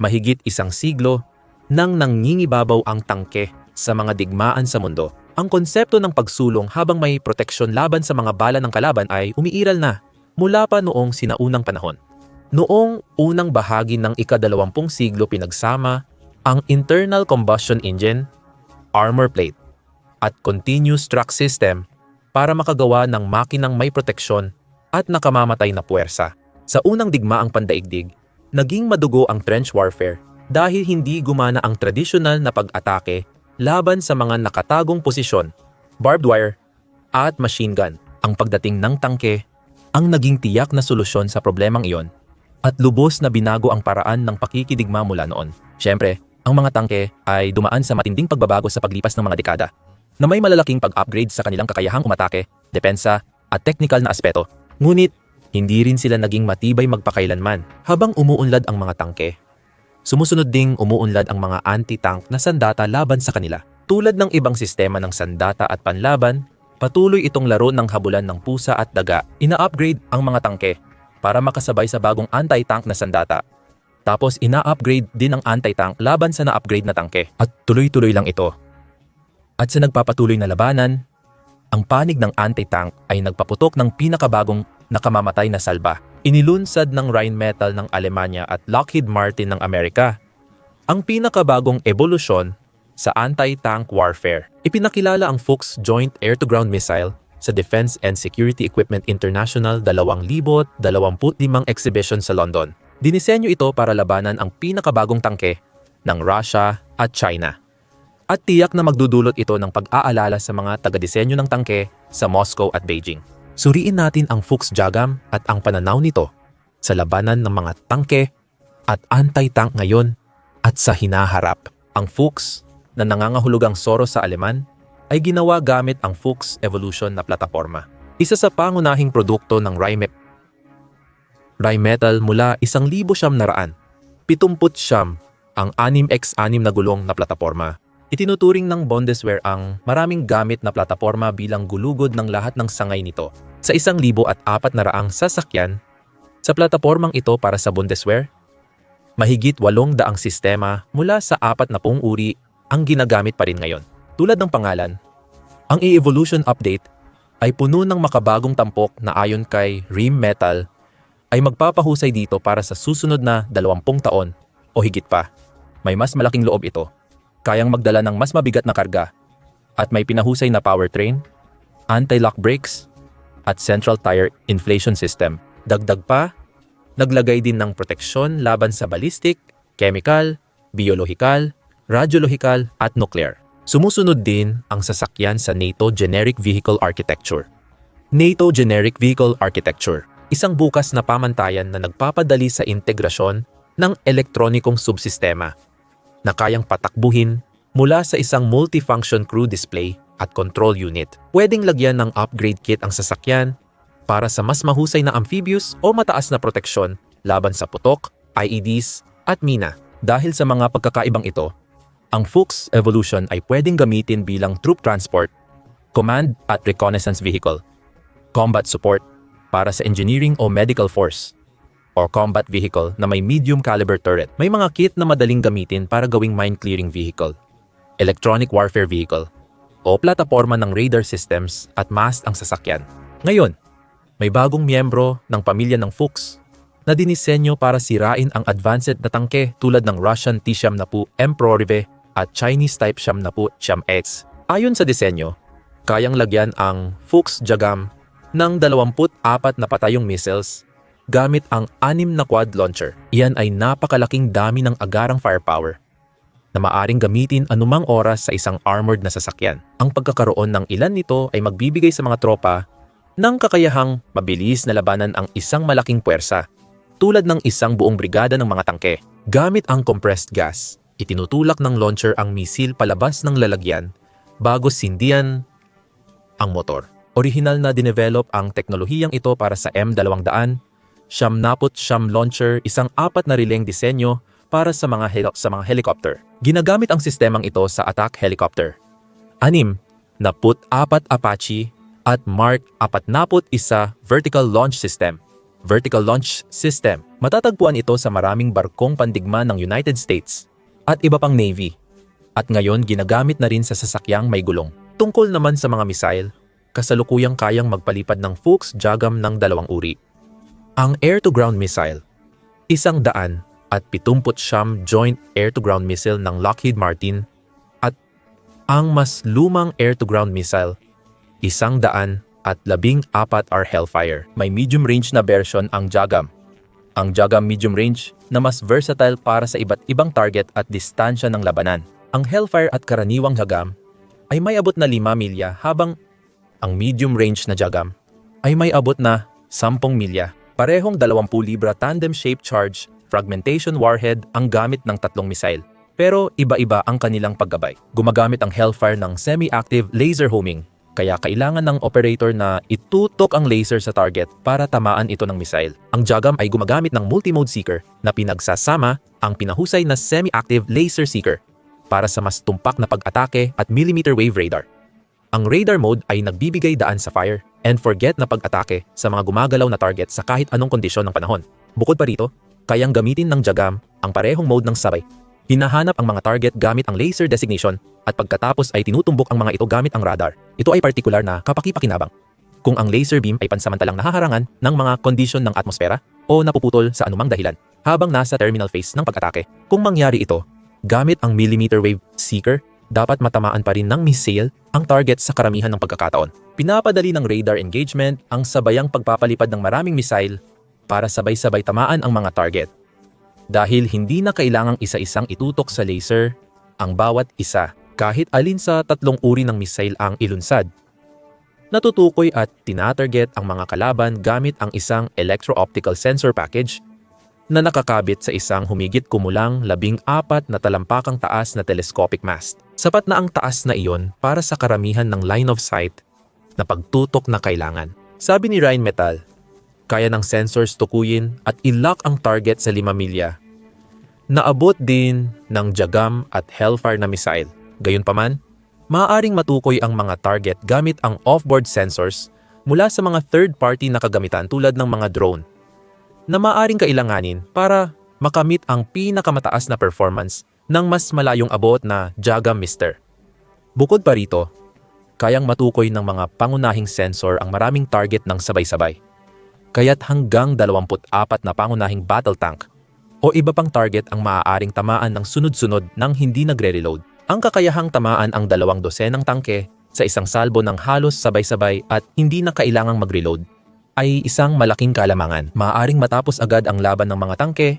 Mahigit isang siglo nang nangingibabaw ang tangke sa mga digmaan sa mundo. Ang konsepto ng pagsulong habang may proteksyon laban sa mga bala ng kalaban ay umiiral na mula pa noong sinaunang panahon. Noong unang bahagi ng ikadalawampung siglo pinagsama ang internal combustion engine, armor plate, at continuous track system para makagawa ng makinang may proteksyon at nakamamatay na puwersa. Sa unang digmaang pandaigdig, naging madugo ang trench warfare dahil hindi gumana ang tradisyonal na pag-atake laban sa mga nakatagong posisyon, barbed wire, at machine gun. Ang pagdating ng tangke ang naging tiyak na solusyon sa problemang iyon at lubos na binago ang paraan ng pakikidigma mula noon. Siyempre, ang mga tangke ay dumaan sa matinding pagbabago sa paglipas ng mga dekada na may malalaking pag-upgrade sa kanilang kakayahang umatake, depensa, at technical na aspeto. Ngunit, hindi rin sila naging matibay magpakailanman habang umuunlad ang mga tangke. Sumusunod ding umuunlad ang mga anti-tank na sandata laban sa kanila. Tulad ng ibang sistema ng sandata at panlaban, patuloy itong laro ng habulan ng pusa at daga. Ina-upgrade ang mga tangke para makasabay sa bagong anti-tank na sandata. Tapos ina-upgrade din ang anti-tank laban sa na-upgrade na tangke. At tuloy-tuloy lang ito. At sa nagpapatuloy na labanan, ang panig ng anti-tank ay nagpaputok ng pinakabagong nakamamatay na salba. Inilunsad ng Rheinmetall ng Alemanya at Lockheed Martin ng Amerika. Ang pinakabagong ebolusyon sa anti-tank warfare. Ipinakilala ang Fuchs Joint Air-to-Ground Missile sa Defense and Security Equipment International 2025 exhibition sa London. Dinisenyo ito para labanan ang pinakabagong tangke ng Russia at China. At tiyak na magdudulot ito ng pag-aalala sa mga taga-disenyo ng tangke sa Moscow at Beijing. Suriin natin ang Fuchs Jagam at ang pananaw nito sa labanan ng mga tangke at anti-tank ngayon at sa hinaharap. Ang Fuchs na nangangahulugang Soro sa Aleman ay ginawa gamit ang Fuchs Evolution na plataforma. Isa sa pangunahing produkto ng Rhymep. Rhymmetal mula 1,000 na raan. 70 siyam ang 6x6 na gulong na plataforma. Itinuturing ng Bundeswehr ang maraming gamit na plataforma bilang gulugod ng lahat ng sangay nito. Sa 1,004 na raang sasakyan, sa platapormang ito para sa Bundeswehr, mahigit 800 daang sistema mula sa apat na pung uri ang ginagamit pa rin ngayon. Tulad ng pangalan, ang e-evolution update ay puno ng makabagong tampok na ayon kay Rim Metal ay magpapahusay dito para sa susunod na 20 taon o higit pa. May mas malaking loob ito, kayang magdala ng mas mabigat na karga, at may pinahusay na powertrain, anti-lock brakes, at central tire inflation system. Dagdag pa, naglagay din ng proteksyon laban sa ballistic, chemical, biolohikal, radiolohikal at nuclear. Sumusunod din ang sasakyan sa NATO Generic Vehicle Architecture. NATO Generic Vehicle Architecture, isang bukas na pamantayan na nagpapadali sa integrasyon ng elektronikong subsistema na kayang patakbuhin mula sa isang multifunction crew display at control unit. Pwedeng lagyan ng upgrade kit ang sasakyan para sa mas mahusay na amphibious o mataas na proteksyon laban sa putok, IEDs at mina. Dahil sa mga pagkakaibang ito, ang Fuchs Evolution ay pwedeng gamitin bilang troop transport, command at reconnaissance vehicle, combat support para sa engineering o medical force, or combat vehicle na may medium caliber turret. May mga kit na madaling gamitin para gawing mine clearing vehicle, electronic warfare vehicle, o plataforma ng radar systems at mast ang sasakyan. Ngayon, may bagong miyembro ng pamilya ng Fuchs na dinisenyo para sirain ang advanced na tangke tulad ng Russian T-70 M-Prorive at Chinese Type 70 X. Ayon sa disenyo, kayang lagyan ang Fuchs Jagam ng 24 na patayong missiles gamit ang anim na quad launcher. Iyan ay napakalaking dami ng agarang firepower na maaring gamitin anumang oras sa isang armored na sasakyan. Ang pagkakaroon ng ilan nito ay magbibigay sa mga tropa ng kakayahang mabilis na labanan ang isang malaking puwersa tulad ng isang buong brigada ng mga tangke. Gamit ang compressed gas, itinutulak ng launcher ang misil palabas ng lalagyan bago sindihan ang motor. Orihinal na dinevelop ang teknolohiyang ito para sa M200, siyam napot siyam launcher, isang apat na rileng disenyo para sa mga, sa mga helicopter. Ginagamit ang sistemang ito sa attack helicopter. Anim, na put apat Apache at Mark apat napot isa vertical launch system Vertical Launch System. Matatagpuan ito sa maraming barkong pandigma ng United States at iba pang Navy. At ngayon ginagamit na rin sa sasakyang may gulong. Tungkol naman sa mga missile, kasalukuyang kayang magpalipad ng Fuchs Jagam ng dalawang uri. Ang air-to-ground missile, isang daan at 70 siyam joint air-to-ground missile ng Lockheed Martin at ang mas lumang air-to-ground missile, isang daan at labing apat are Hellfire. May medium range na version ang Jagam. Ang Jagam medium range na mas versatile para sa iba't ibang target at distansya ng labanan. Ang Hellfire at karaniwang Jagam ay may abot na 5 milya habang ang medium range na Jagam ay may abot na 10 milya. Parehong 20 libra tandem-shaped charge fragmentation warhead ang gamit ng tatlong missile. Pero iba-iba ang kanilang paggabay. Gumagamit ang Hellfire ng semi-active laser homing, kaya kailangan ng operator na itutok ang laser sa target para tamaan ito ng missile. Ang Jagam ay gumagamit ng multimode seeker na pinagsasama ang pinahusay na semi-active laser seeker para sa mas tumpak na pag-atake at millimeter wave radar. Ang radar mode ay nagbibigay daan sa fire and forget na pag-atake sa mga gumagalaw na target sa kahit anong kondisyon ng panahon. Bukod pa rito, kayang gamitin ng Jagam ang parehong mode ng sabay. Hinahanap ang mga target gamit ang laser designation at pagkatapos ay tinutumbok ang mga ito gamit ang radar. Ito ay partikular na kapakipakinabang. Kung ang laser beam ay pansamantalang nahaharangan ng mga kondisyon ng atmosfera o napuputol sa anumang dahilan habang nasa terminal phase ng pag-atake. Kung mangyari ito, gamit ang millimeter wave seeker, dapat matamaan pa rin ng missile ang target sa karamihan ng pagkakataon. Pinapadali ng radar engagement ang sabayang pagpapalipad ng maraming missile para sabay-sabay tamaan ang mga target. Dahil hindi na kailangang isa-isang itutok sa laser ang bawat isa kahit alin sa tatlong uri ng missile ang ilunsad. Natutukoy at tinatarget ang mga kalaban gamit ang isang electro-optical sensor package na nakakabit sa isang humigit kumulang labing apat na talampakang taas na telescopic mast. Sapat na ang taas na iyon para sa karamihan ng line of sight na pagtutok na kailangan. Sabi ni Ryan Metal, kaya ng sensors tukuyin at ilock ang target sa 5 milya. Naabot din ng Jagam at Hellfire na missile. Gayunpaman, maaaring matukoy ang mga target gamit ang off-board sensors mula sa mga third-party na kagamitan tulad ng mga drone na maaaring kailanganin para makamit ang pinakamataas na performance ng mas malayong abot na Jagam Mister. Bukod pa rito, kayang matukoy ng mga pangunahing sensor ang maraming target ng sabay-sabay. Kaya't hanggang 24 na pangunahing battle tank o iba pang target ang maaaring tamaan ng sunod-sunod nang hindi nagre-reload. Ang kakayahang tamaan ang dalawang dosenang tangke sa isang salbo ng halos sabay-sabay at hindi na kailangang mag-reload ay isang malaking kalamangan. Maaaring matapos agad ang laban ng mga tangke,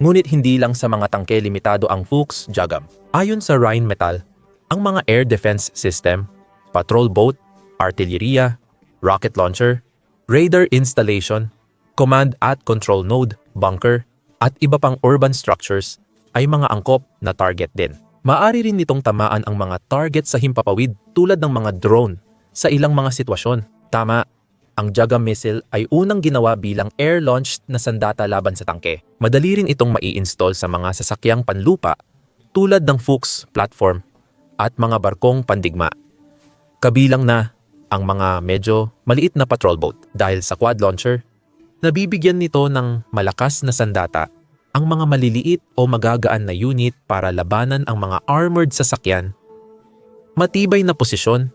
ngunit hindi lang sa mga tangke limitado ang Fuchs Jagam. Ayon sa Rhine Metal, ang mga air defense system, patrol boat, artilleriya, rocket launcher, radar installation, command at control node, bunker, at iba pang urban structures ay mga angkop na target din. Maari rin nitong tamaan ang mga target sa himpapawid tulad ng mga drone sa ilang mga sitwasyon. Tama, ang Jagam missile ay unang ginawa bilang air-launched na sandata laban sa tangke. Madali rin itong mai-install sa mga sasakyang panlupa tulad ng Fuchs platform at mga barkong pandigma. Kabilang na ang mga medyo maliit na patrol boat dahil sa quad launcher, nabibigyan nito ng malakas na sandata ang mga maliliit o magagaan na unit para labanan ang mga armored sasakyan, matibay na posisyon,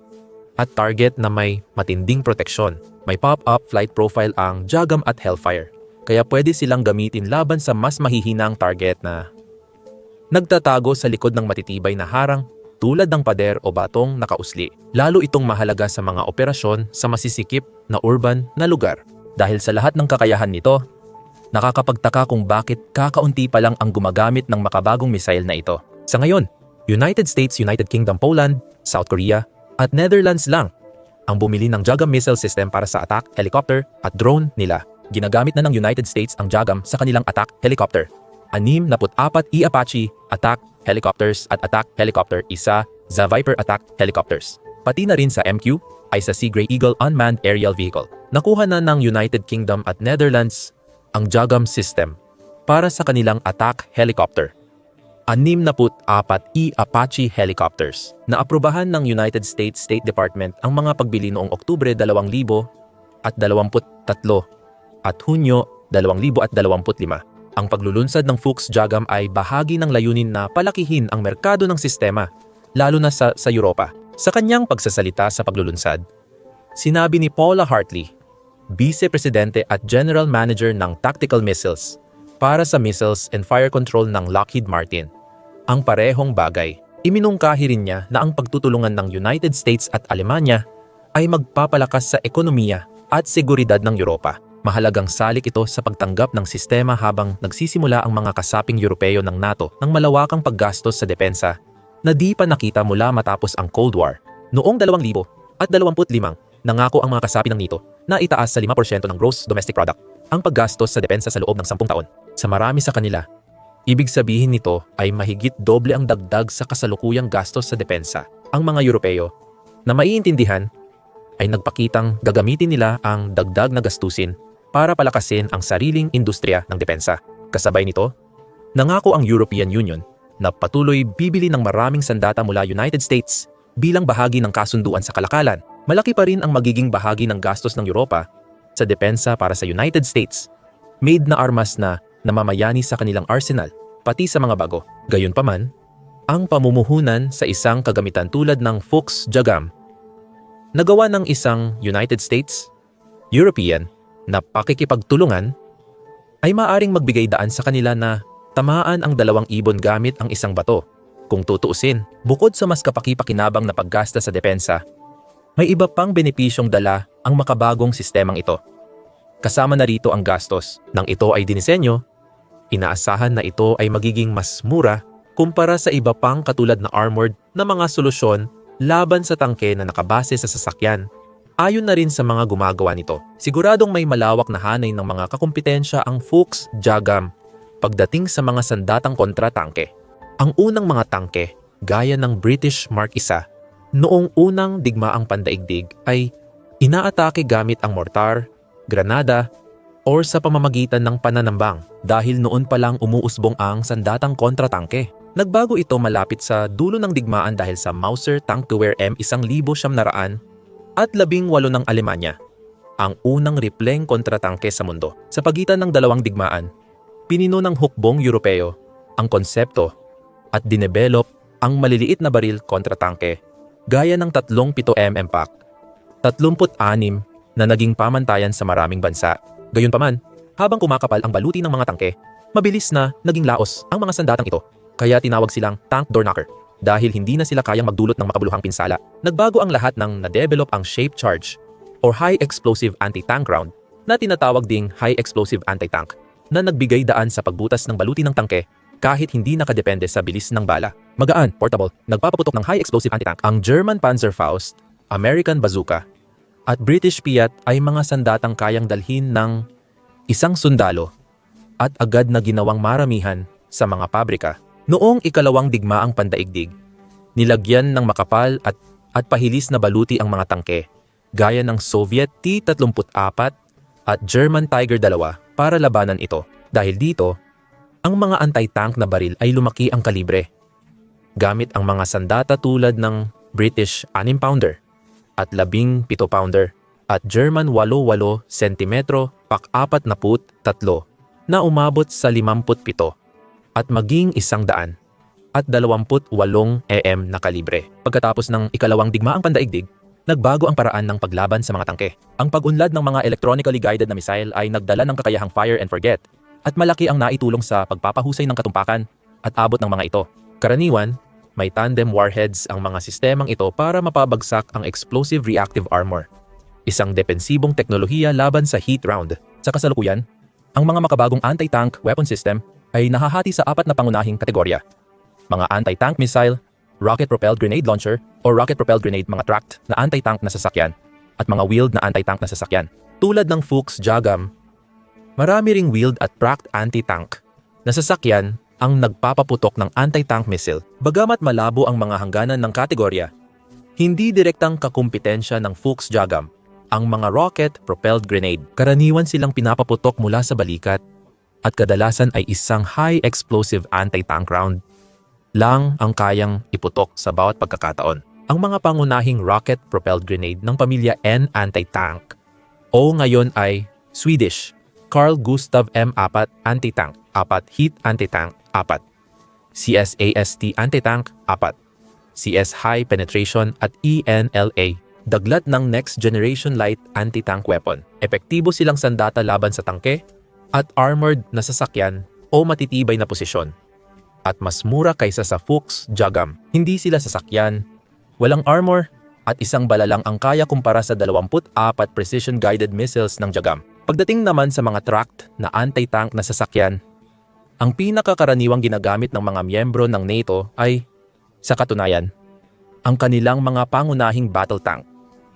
at target na may matinding proteksyon. May pop-up flight profile ang Jagam at Hellfire, kaya pwede silang gamitin laban sa mas mahihinang target na nagtatago sa likod ng matitibay na harang tulad ng pader o batong nakausli. Lalo itong mahalaga sa mga operasyon sa masisikip na urban na lugar. Dahil sa lahat ng kakayahan nito, nakakapagtaka kung bakit kakaunti pa lang ang gumagamit ng makabagong missile na ito. Sa ngayon, United States, United Kingdom, Poland, South Korea, at Netherlands lang ang bumili ng Jagam missile system para sa attack, helicopter at drone nila. Ginagamit na ng United States ang Jagam sa kanilang attack helicopter. Anim na apat E-Apache attack helicopters at attack helicopter isa za Viper attack helicopters. Pati na rin sa MQ ay sa Sea Grey Eagle unmanned aerial vehicle. Nakuha na ng United Kingdom at Netherlands ang Jagam system para sa kanilang attack helicopter. 64 E-Apache helicopters. Naaprubahan ng United States State Department ang mga pagbili noong Oktubre 2000 at 23 at Hunyo 2025. Ang paglulunsad ng Fuchs Jagam ay bahagi ng layunin na palakihin ang merkado ng sistema, lalo na sa, sa Europa. Sa kanyang pagsasalita sa paglulunsad, sinabi ni Paula Hartley, Vice Presidente at General Manager ng Tactical Missiles para sa Missiles and Fire Control ng Lockheed Martin. Ang parehong bagay, iminungkahi rin niya na ang pagtutulungan ng United States at Alemanya ay magpapalakas sa ekonomiya at seguridad ng Europa. Mahalagang salik ito sa pagtanggap ng sistema habang nagsisimula ang mga kasaping Europeo ng NATO ng malawakang paggastos sa depensa na di pa nakita mula matapos ang Cold War. Noong 2025, nangako ang mga kasapi ng NATO na itaas sa 5% ng gross domestic product ang paggastos sa depensa sa loob ng 10 taon. Sa marami sa kanila, ibig sabihin nito ay mahigit doble ang dagdag sa kasalukuyang gastos sa depensa. Ang mga Europeo na maiintindihan ay nagpakitang gagamitin nila ang dagdag na gastusin para palakasin ang sariling industriya ng depensa. Kasabay nito, nangako ang European Union na patuloy bibili ng maraming sandata mula United States bilang bahagi ng kasunduan sa kalakalan. Malaki pa rin ang magiging bahagi ng gastos ng Europa sa depensa para sa United States. Made na armas na namamayani sa kanilang arsenal, pati sa mga bago. Gayunpaman, ang pamumuhunan sa isang kagamitan tulad ng Fuchs Jagam nagawa ng isang United States, European, na pakikipagtulungan ay maaring magbigay daan sa kanila na tamaan ang dalawang ibon gamit ang isang bato. Kung tutuusin, bukod sa mas kapaki-pakinabang na paggasta sa depensa, may iba pang benepisyong dala ang makabagong sistemang ito. Kasama na rito ang gastos. Nang ito ay dinisenyo, inaasahan na ito ay magiging mas mura kumpara sa iba pang katulad na armored na mga solusyon laban sa tangke na nakabase sa sasakyan Ayon na rin sa mga gumagawa nito, siguradong may malawak na hanay ng mga kakumpetensya ang Fuchs Jagam pagdating sa mga sandatang kontra-tangke. Ang unang mga tangke, gaya ng British Mark I, noong unang digmaang pandaigdig ay inaatake gamit ang mortar, granada, or sa pamamagitan ng pananambang dahil noon pa lang umuusbong ang sandatang kontra-tangke. Nagbago ito malapit sa dulo ng digmaan dahil sa Mauser Tank to Wear M1900 at labing walo ng Alemanya, ang unang ripleng kontratangke sa mundo. Sa pagitan ng dalawang digmaan, pinino ng hukbong Europeo ang konsepto at dinevelop ang maliliit na baril kontratangke gaya ng 37 mm pack, 36 na naging pamantayan sa maraming bansa. Gayunpaman, habang kumakapal ang baluti ng mga tangke, mabilis na naging laos ang mga sandatang ito, kaya tinawag silang tank door knocker dahil hindi na sila kayang magdulot ng makabuluhang pinsala. Nagbago ang lahat nang na-develop ang shape charge or high explosive anti-tank round na tinatawag ding high explosive anti-tank na nagbigay daan sa pagbutas ng baluti ng tangke kahit hindi nakadepende sa bilis ng bala. Magaan, portable, nagpapaputok ng high explosive anti-tank. Ang German Panzerfaust, American Bazooka, at British Fiat ay mga sandatang kayang dalhin ng isang sundalo at agad na ginawang maramihan sa mga pabrika Noong ikalawang digmaang pandaigdig, nilagyan ng makapal at, at pahilis na baluti ang mga tangke, gaya ng Soviet T-34 at German Tiger 2 para labanan ito. Dahil dito, ang mga anti-tank na baril ay lumaki ang kalibre. Gamit ang mga sandata tulad ng British 6-pounder at 17-pounder at German 88 cm pak 43 na umabot sa 57 at maging isang daan at 28 EM na kalibre. Pagkatapos ng ikalawang digmaang pandaigdig, nagbago ang paraan ng paglaban sa mga tangke. Ang pagunlad ng mga electronically guided na missile ay nagdala ng kakayahang fire and forget at malaki ang naitulong sa pagpapahusay ng katumpakan at abot ng mga ito. Karaniwan, may tandem warheads ang mga sistemang ito para mapabagsak ang explosive reactive armor, isang depensibong teknolohiya laban sa heat round. Sa kasalukuyan, ang mga makabagong anti-tank weapon system ay nahahati sa apat na pangunahing kategorya. Mga anti-tank missile, rocket-propelled grenade launcher o rocket-propelled grenade mga tracked na anti-tank na sasakyan at mga wheeled na anti-tank na sasakyan. Tulad ng Fuchs Jagam, marami ring wheeled at tracked anti-tank na sasakyan ang nagpapaputok ng anti-tank missile. Bagamat malabo ang mga hangganan ng kategorya, hindi direktang kakumpetensya ng Fuchs Jagam ang mga rocket-propelled grenade. Karaniwan silang pinapaputok mula sa balikat at kadalasan ay isang high explosive anti-tank round lang ang kayang iputok sa bawat pagkakataon. Ang mga pangunahing rocket-propelled grenade ng pamilya N anti-tank o ngayon ay Swedish Carl Gustav M4 Anti-Tank 4 Heat Anti-Tank 4 CSAST Anti-Tank 4 CS High Penetration at ENLA daglat ng Next Generation Light Anti-Tank Weapon. Epektibo silang sandata laban sa tangke at armored na sasakyan o matitibay na posisyon. At mas mura kaysa sa Fuchs Jagam. Hindi sila sasakyan, walang armor, at isang bala lang ang kaya kumpara sa 24 precision-guided missiles ng Jagam. Pagdating naman sa mga tracked na anti-tank na sasakyan, ang pinakakaraniwang ginagamit ng mga miyembro ng NATO ay, sa katunayan, ang kanilang mga pangunahing battle tank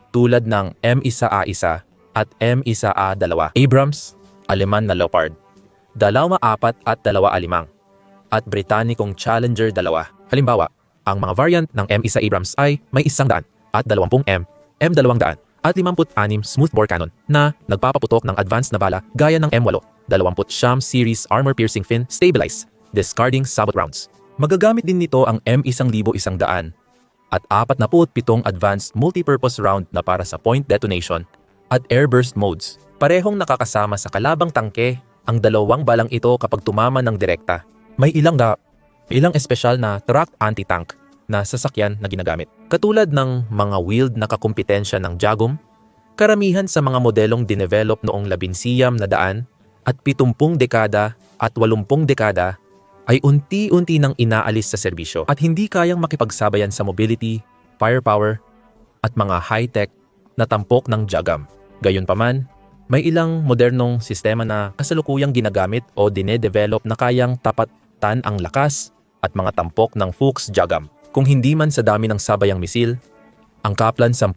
tulad ng M1A1 at M1A2 Abrams, Aleman na Leopard, Dalawa apat at dalawa alimang, at Britanikong Challenger dalawa. Halimbawa, ang mga variant ng M1 Abrams ay may isang daan at 20 M, M200 at 56 smoothbore cannon na nagpapaputok ng advanced na bala gaya ng M8, 20 Sham Series Armor Piercing Fin Stabilized, discarding sabot rounds. Magagamit din nito ang M1100 at 47 advanced multipurpose round na para sa point detonation at airburst modes. Parehong nakakasama sa kalabang tangke ang dalawang balang ito kapag tumama ng direkta. May ilang may ilang espesyal na tracked anti-tank na sasakyan na ginagamit. Katulad ng mga wheeled na kakumpetensya ng Jagum, karamihan sa mga modelong dinevelop noong labinsiyam na daan at 70 dekada at 80 dekada ay unti-unti nang inaalis sa serbisyo at hindi kayang makipagsabayan sa mobility, firepower, at mga high-tech na tampok ng Jagam. Gayunpaman, may ilang modernong sistema na kasalukuyang ginagamit o dinedevelop na kayang tapatan ang lakas at mga tampok ng Fuchs Jagam. Kung hindi man sa dami ng sabayang misil, ang Kaplan 10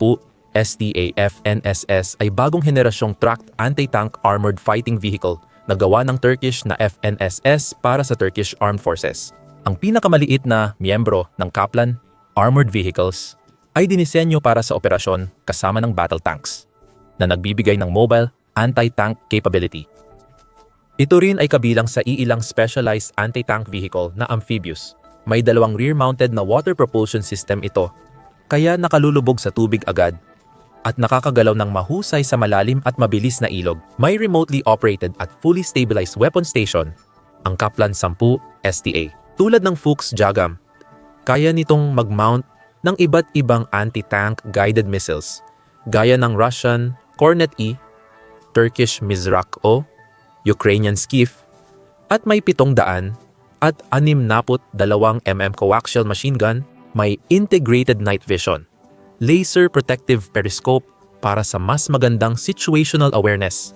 STAF-NSS ay bagong henerasyong tracked anti-tank armored fighting vehicle na gawa ng Turkish na FNSS para sa Turkish Armed Forces. Ang pinakamaliit na miyembro ng Kaplan Armored Vehicles ay dinisenyo para sa operasyon kasama ng battle tanks na nagbibigay ng mobile anti-tank capability. Ito rin ay kabilang sa iilang specialized anti-tank vehicle na amphibious. May dalawang rear-mounted na water propulsion system ito, kaya nakalulubog sa tubig agad at nakakagalaw ng mahusay sa malalim at mabilis na ilog. May remotely operated at fully stabilized weapon station, ang Kaplan 10 STA. Tulad ng Fuchs Jagam, kaya nitong mag-mount ng iba't ibang anti-tank guided missiles, gaya ng Russian Kornet E Turkish Mizrak o Ukrainian Skiff at may 700 at 62 mm coaxial machine gun, may integrated night vision, laser protective periscope para sa mas magandang situational awareness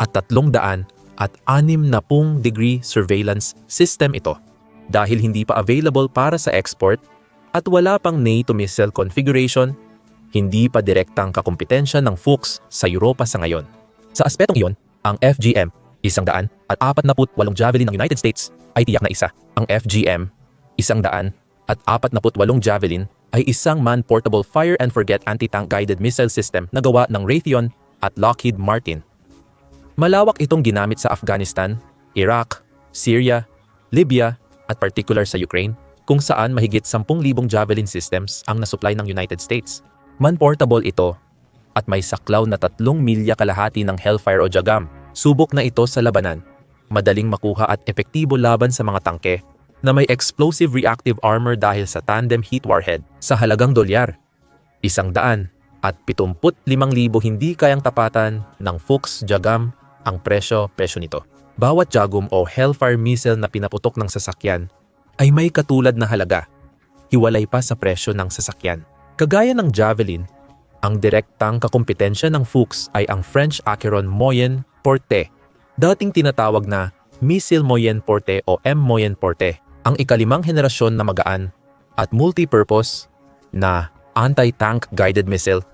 at 300 at 60 degree surveillance system ito. Dahil hindi pa available para sa export at wala pang NATO missile configuration, hindi pa direktang kakumpetensya ng Fuchs sa Europa sa ngayon. Sa aspetong iyon, ang FGM, isang daan at 48 Javelin ng United States ay tiyak na isa. Ang FGM, isang daan at 48 Javelin ay isang man-portable fire and forget anti-tank guided missile system na gawa ng Raytheon at Lockheed Martin. Malawak itong ginamit sa Afghanistan, Iraq, Syria, Libya at particular sa Ukraine kung saan mahigit 10,000 Javelin systems ang nasupply ng United States. Man-portable ito at may saklaw na tatlong milya kalahati ng Hellfire o Jagam. Subok na ito sa labanan. Madaling makuha at epektibo laban sa mga tangke na may explosive reactive armor dahil sa tandem heat warhead sa halagang dolyar. Isang daan at 75,000 hindi kayang tapatan ng Fuchs Jagam ang presyo-presyo nito. Bawat Jagum o Hellfire missile na pinaputok ng sasakyan ay may katulad na halaga. Hiwalay pa sa presyo ng sasakyan. Kagaya ng Javelin, ang direktang kakumpetensya ng Fuchs ay ang French Acheron Moyen Porte, dating tinatawag na Missile Moyen Porte o M Moyen Porte, ang ikalimang henerasyon na magaan at multi-purpose na anti-tank guided missile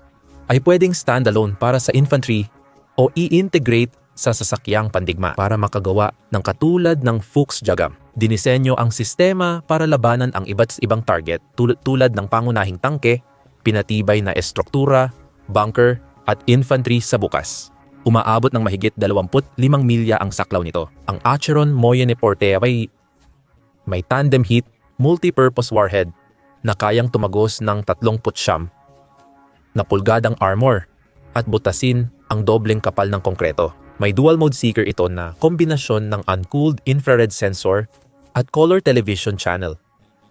ay pwedeng standalone para sa infantry o i-integrate sa sasakyang pandigma para makagawa ng katulad ng Fuchs Jagam. Dinisenyo ang sistema para labanan ang iba't ibang target tulad, tulad ng pangunahing tangke, pinatibay na estruktura, bunker, at infantry sa bukas. Umaabot ng mahigit 25 milya ang saklaw nito. Ang Acheron Moyenne Porte ay may tandem heat multi-purpose warhead na kayang tumagos ng 39 na pulgadang armor at butasin ang dobleng kapal ng konkreto. May dual mode seeker ito na kombinasyon ng uncooled infrared sensor at color television channel.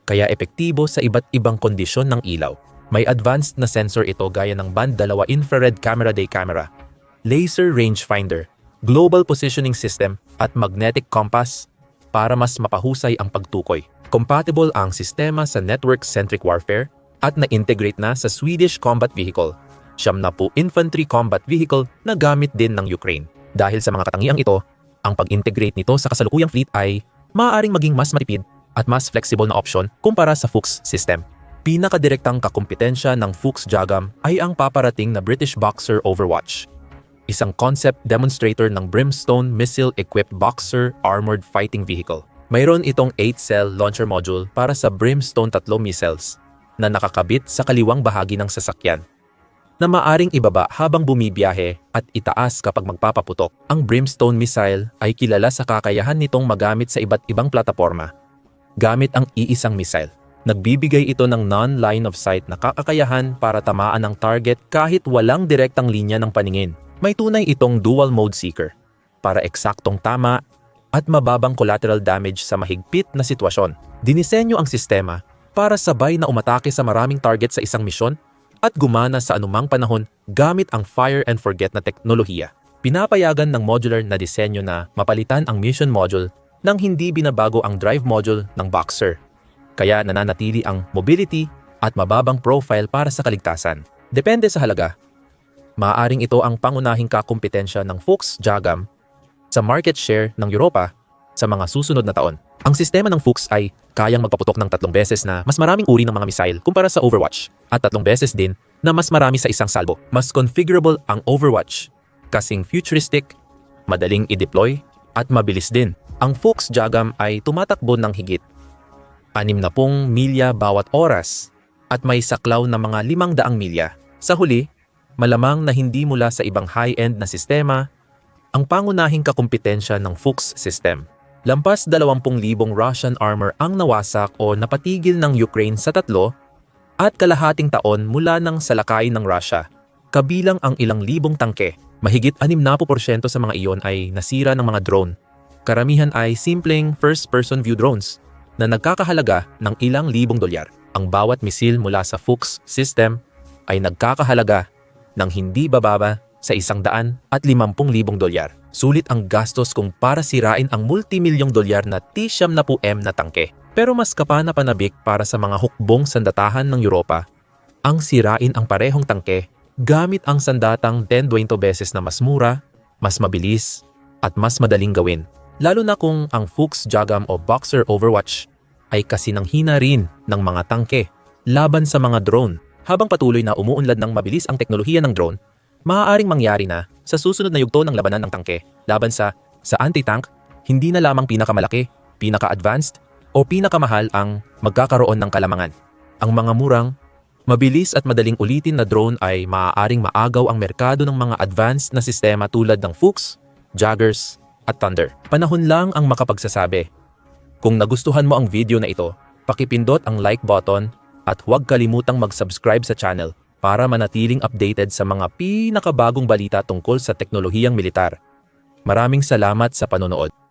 Kaya epektibo sa iba't ibang kondisyon ng ilaw. May advanced na sensor ito gaya ng band 2 infrared camera day camera, laser rangefinder, global positioning system at magnetic compass para mas mapahusay ang pagtukoy. Compatible ang sistema sa network-centric warfare at na-integrate na sa Swedish combat vehicle. Siyam na po infantry combat vehicle na gamit din ng Ukraine. Dahil sa mga katangiang ito, ang pag-integrate nito sa kasalukuyang fleet ay maaaring maging mas matipid at mas flexible na option kumpara sa Fuchs system. Pinakadirektang kakumpetensya ng Fuchs Jagam ay ang paparating na British Boxer Overwatch. Isang concept demonstrator ng Brimstone missile-equipped Boxer armored fighting vehicle. Mayroon itong 8-cell launcher module para sa Brimstone 3 missiles na nakakabit sa kaliwang bahagi ng sasakyan na maaring ibaba habang bumibiyahe at itaas kapag magpapaputok. Ang Brimstone missile ay kilala sa kakayahan nitong magamit sa iba't ibang plataforma gamit ang iisang missile. Nagbibigay ito ng non-line of sight na kakakayahan para tamaan ang target kahit walang direktang linya ng paningin. May tunay itong dual mode seeker para eksaktong tama at mababang collateral damage sa mahigpit na sitwasyon. Dinisenyo ang sistema para sabay na umatake sa maraming target sa isang misyon at gumana sa anumang panahon gamit ang fire and forget na teknolohiya. Pinapayagan ng modular na disenyo na mapalitan ang mission module nang hindi binabago ang drive module ng Boxer. Kaya nananatili ang mobility at mababang profile para sa kaligtasan. Depende sa halaga. Maaring ito ang pangunahing kakumpetensya ng Fuchs Jagam sa market share ng Europa sa mga susunod na taon. Ang sistema ng Fuchs ay kayang magpaputok ng tatlong beses na mas maraming uri ng mga missile kumpara sa Overwatch at tatlong beses din na mas marami sa isang salbo. Mas configurable ang Overwatch, kasing futuristic, madaling i-deploy at mabilis din. Ang Fuchs Jagam ay tumatakbo ng higit 60 milya bawat oras at may saklaw na mga 500 milya. Sa huli, malamang na hindi mula sa ibang high-end na sistema ang pangunahing kakumpetensya ng Fuchs system. Lampas 20,000 Russian armor ang nawasak o napatigil ng Ukraine sa tatlo at kalahating taon mula ng salakay ng Russia. Kabilang ang ilang libong tangke, mahigit 60% sa mga iyon ay nasira ng mga drone. Karamihan ay simpleng first-person view drones na nagkakahalaga ng ilang libong dolyar. Ang bawat misil mula sa Fuchs system ay nagkakahalaga ng hindi bababa sa isang daan at limampung libong dolyar. Sulit ang gastos kung para sirain ang multimilyong dolyar na T-siyam na po M na tangke. Pero mas kapana-panabik para sa mga hukbong sandatahan ng Europa, ang sirain ang parehong tangke gamit ang sandatang 10-20 beses na mas mura, mas mabilis, at mas madaling gawin. Lalo na kung ang Fuchs Jagam o Boxer Overwatch ay kasinanghina rin ng mga tangke laban sa mga drone. Habang patuloy na umuunlad ng mabilis ang teknolohiya ng drone, maaaring mangyari na sa susunod na yugto ng labanan ng tangke laban sa sa anti-tank, hindi na lamang pinakamalaki, pinaka-advanced, o pinakamahal ang magkakaroon ng kalamangan. Ang mga murang, mabilis at madaling ulitin na drone ay maaaring maagaw ang merkado ng mga advanced na sistema tulad ng Fuchs, Jaggers, at Thunder. Panahon lang ang makapagsasabi. Kung nagustuhan mo ang video na ito, pakipindot ang like button at huwag kalimutang mag-subscribe sa channel para manatiling updated sa mga pinakabagong balita tungkol sa teknolohiyang militar. Maraming salamat sa panonood.